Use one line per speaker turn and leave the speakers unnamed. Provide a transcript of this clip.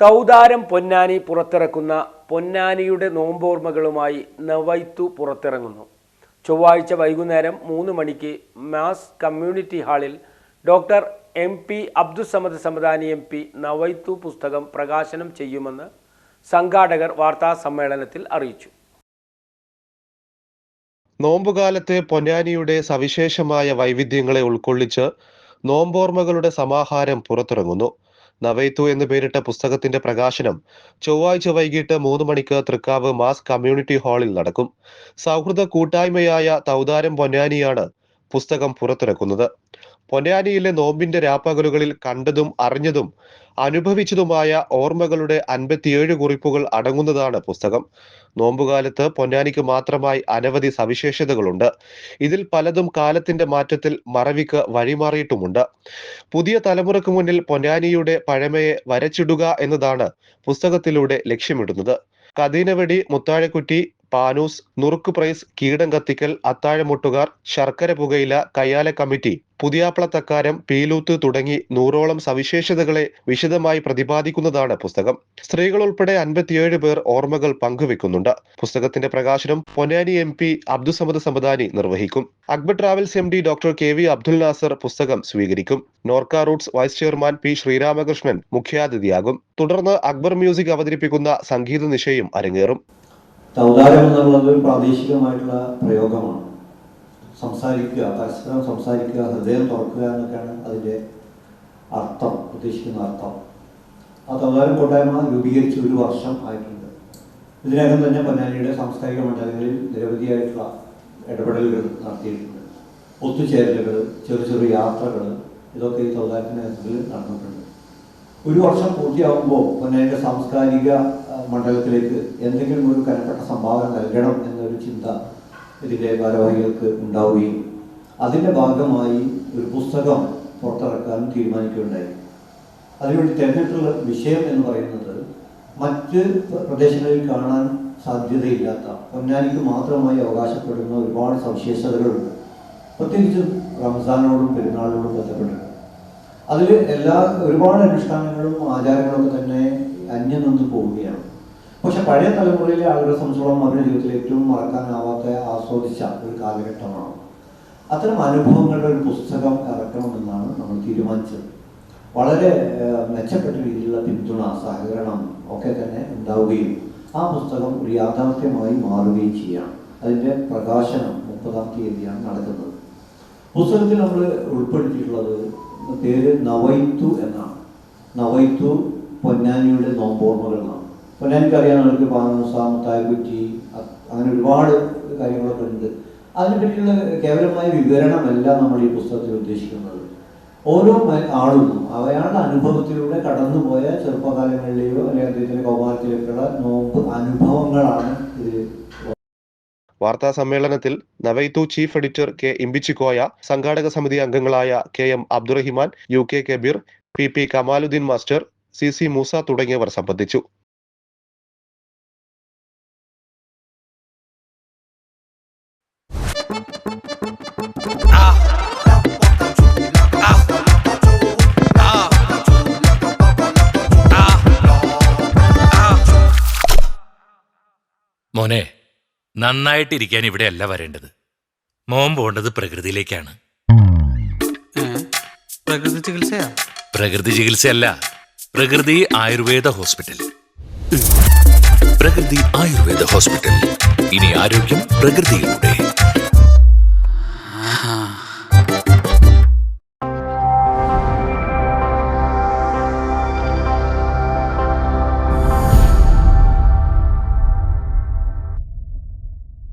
തൗതാരം പൊന്നാനി പുറത്തിറക്കുന്ന പൊന്നാനിയുടെ നോമ്പോർമ്മകളുമായി നവൈത്തു പുറത്തിറങ്ങുന്നു. ചൊവ്വാഴ്ച വൈകുന്നേരം മൂന്ന് മണിക്ക് മാസ് കമ്മ്യൂണിറ്റി ഹാളിൽ doctor M P Abdussamad Samadani M P Navaithu പുസ്തകം പ്രകാശനം ചെയ്യുമെന്ന് സംഘാടകർ വാർത്താ സമ്മേളനത്തിൽ അറിയിച്ചു.
നോമ്പുകാലത്തെ പൊന്നാനിയുടെ സവിശേഷമായ വൈവിധ്യങ്ങളെ ഉൾക്കൊള്ളിച്ച് നോമ്പോർമ്മകളുടെ സമാഹാരം പുറത്തിറങ്ങുന്നു. നവൈത്തു എന്ന് പേരിട്ട പുസ്തകത്തിന്റെ പ്രകാശനം ചൊവ്വാഴ്ച വൈകിട്ട് മൂന്ന് മണിക്ക് തൃക്കാവ് മാസ് കമ്മ്യൂണിറ്റി ഹാളിൽ നടക്കും. സൗഹൃദ കൂട്ടായ്മയായ തൗതാരം പൊന്നാനിയാണ് പുസ്തകം പുറത്തിറക്കുന്നത്. പൊന്നാനിയിലെ നോമ്പിന്റെ രാപ്പകലുകളിൽ കണ്ടതും അറിഞ്ഞതും അനുഭവിച്ചതുമായ ഓർമ്മകളുടെ അൻപത്തിയേഴ് കുറിപ്പുകൾ അടങ്ങുന്നതാണ് പുസ്തകം. നോമ്പുകാലത്ത് പൊന്നാനിക്ക് മാത്രമായി അനവധി സവിശേഷതകളുണ്ട്. ഇതിൽ പലതും കാലത്തിന്റെ മാറ്റത്തിൽ മറവിക്ക് വഴിമാറിയിട്ടുമുണ്ട്. പുതിയ തലമുറയ്ക്ക് മുന്നിൽ പൊന്നാനിയുടെ പഴമയെ വരച്ചിടുക എന്നതാണ് പുസ്തകത്തിലൂടെ ലക്ഷ്യമിടുന്നത്. കദീനവടി മുത്താഴക്കുറ്റി പാനൂസ് നുറുക്ക് പ്രൈസ് കീടം കത്തിക്കൽ അത്താഴമുട്ടുകാർ ശർക്കര പുകയില കയ്യാല കമ്മിറ്റി പുതിയാപ്ല തക്കാരം പീലൂത്ത് തുടങ്ങി നൂറോളം സവിശേഷതകളെ വിശദമായി പ്രതിപാദിക്കുന്നതാണ് പുസ്തകം. സ്ത്രീകൾ ഉൾപ്പെടെ അൻപത്തിയേഴ് പേർ ഓർമ്മകൾ പങ്കുവെക്കുന്നുണ്ട്. പുസ്തകത്തിന്റെ പ്രകാശനം പൊന്നാനി എം പി അബ്ദുസമദ് സമദാനി നിർവഹിക്കും. Akbar travels M D doctor K V Abdul Nasar പുസ്തകം സ്വീകരിക്കും. Norka roots vice chairman P Sreeramakrishnan മുഖ്യാതിഥിയാകും. തുടർന്ന് അക്ബർ മ്യൂസിക് അവതരിപ്പിക്കുന്ന സംഗീത നിശയും അരങ്ങേറും.
തൗദാരം എന്നുള്ളത് ഒരു പ്രാദേശികമായിട്ടുള്ള പ്രയോഗമാണ്. സംസാരിക്കുക പരസ്പരം സംസാരിക്കുക ഹൃദയം തുറക്കുക എന്നൊക്കെയാണ് അതിന്റെ അർത്ഥം ഉദ്ദേശിക്കുന്ന അർത്ഥം. ആ തൗദാരം കൂട്ടായ്മ രൂപീകരിച്ച് ഒരു വർഷം ആയിട്ടുണ്ട്. ഇതിനകം തന്നെ പൊന്നാനിയുടെ സാംസ്കാരിക മണ്ഡലങ്ങളിൽ നിരവധിയായിട്ടുള്ള ഇടപെടലുകൾ നടത്തിയിട്ടുണ്ട്. ഒത്തുചേരലുകൾ ചെറു ചെറു യാത്രകൾ ഇതൊക്കെ ഈ തൗദാരത്തിനകത്തിൽ നടന്നിട്ടുണ്ട്. ഒരു വർഷം പൂർത്തിയാകുമ്പോൾ പൊന്നാനിയുടെ സാംസ്കാരിക മണ്ഡലത്തിലേക്ക് എന്തെങ്കിലും ഒരു കനപ്പെട്ട സംഭാവന നൽകണം എന്നൊരു ചിന്ത ഇതിന്റെ ഭാരവാഹികൾക്ക് ഉണ്ടാവുകയും അതിന്റെ ഭാഗമായി ഒരു പുസ്തകം പുറത്തിറക്കാൻ തീരുമാനിക്കുകയുണ്ടായി. അതിനുവേണ്ടി തിരഞ്ഞെടുത്തുള്ള വിഷയം എന്ന് പറയുന്നത് മറ്റ് പ്രദേശങ്ങളിൽ കാണാൻ സാധ്യതയില്ലാത്ത പൊന്നാനിക്ക് മാത്രമായി അവകാശപ്പെടുന്ന ഒരുപാട് സവിശേഷതകളുണ്ട്. പ്രത്യേകിച്ചും റംസാനോടും പെരുന്നാളിനോടും ബന്ധപ്പെട്ടിട്ട്. അതിൽ എല്ലാ ഒരുപാട് അനുഷ്ഠാനങ്ങളും ആചാരങ്ങളും ഒക്കെ തന്നെ അന്യം നിന്ന് പോവുകയാണ്. പക്ഷെ പഴയ തലമുറയിലെ ആളുകളെ സംബന്ധിച്ചോളം അവരുടെ ജീവിതത്തിൽ ഏറ്റവും മറക്കാനാവാത്ത ആസ്വദിച്ച ഒരു കാലഘട്ടമാണ്. അത്തരം അനുഭവങ്ങളുടെ ഒരു പുസ്തകം ഇറക്കണമെന്നാണ് നമ്മൾ തീരുമാനിച്ചത്. വളരെ മെച്ചപ്പെട്ട രീതിയിലുള്ള പിന്തുണ സഹകരണം ഒക്കെ തന്നെ ഉണ്ടാവുകയും ആ പുസ്തകം ഒരു യാഥാർത്ഥ്യമായി മാറുകയും ചെയ്യാം അതിന്റെ പ്രകാശനം മുപ്പതാം തീയതിയാണ് നടക്കുന്നത്. പുസ്തകത്തിൽ നമ്മൾ ഉൾപ്പെടുത്തിയിട്ടുള്ളത് പേര് നവൈത്തു എന്നാണ്. നവൈത്തു പൊന്നാനിയുടെ നോമ്പോർമ്മകൾ പൊന്നാനിക്ക് അറിയാൻ നമുക്ക് പാനൂസ മുത്തായക്കുറ്റി കുറ്റി അങ്ങനെ ഒരുപാട് കാര്യങ്ങളൊക്കെ ഉണ്ട്. അതിനെപ്പറ്റിയുള്ള കേവലമായ വിവരണമല്ല നമ്മൾ ഈ പുസ്തകത്തിൽ ഉദ്ദേശിക്കുന്നത്. ഓരോ ആളും അവയാളുടെ അനുഭവത്തിലൂടെ കടന്നുപോയ ചെറുപ്പകാലങ്ങളിലെയോ അല്ലെങ്കിൽ അദ്ദേഹത്തിന്റെ കൗമാരത്തിലേക്കുള്ള നോമ്പ് അനുഭവങ്ങളാണ് ഇതിൽ
വാർത്താ സമ്മേളനത്തിൽ Navaithu chief editor K Imbichikoya സംഘാടക സമിതി അംഗങ്ങളായ K M Abdurahiman U K Kabeer P P Kamaluddeen master C C Moosa തുടങ്ങിയവർ സംബന്ധിച്ചു.
മോനെ നന്നായിട്ടിരിക്കാൻ ഇവിടെയല്ല വരേണ്ടത്. മോൻ പോണ്ടത് പ്രകൃതിയിലേക്കാണ്.
പ്രകൃതി ചികിത്സയാ?
പ്രകൃതി ചികിത്സയല്ല പ്രകൃതി ആയുർവേദ ഹോസ്പിറ്റൽ. പ്രകൃതി ആയുർവേദ ഹോസ്പിറ്റൽ. ഇനി ആരോഗ്യം പ്രകൃതിയിലൂടെ.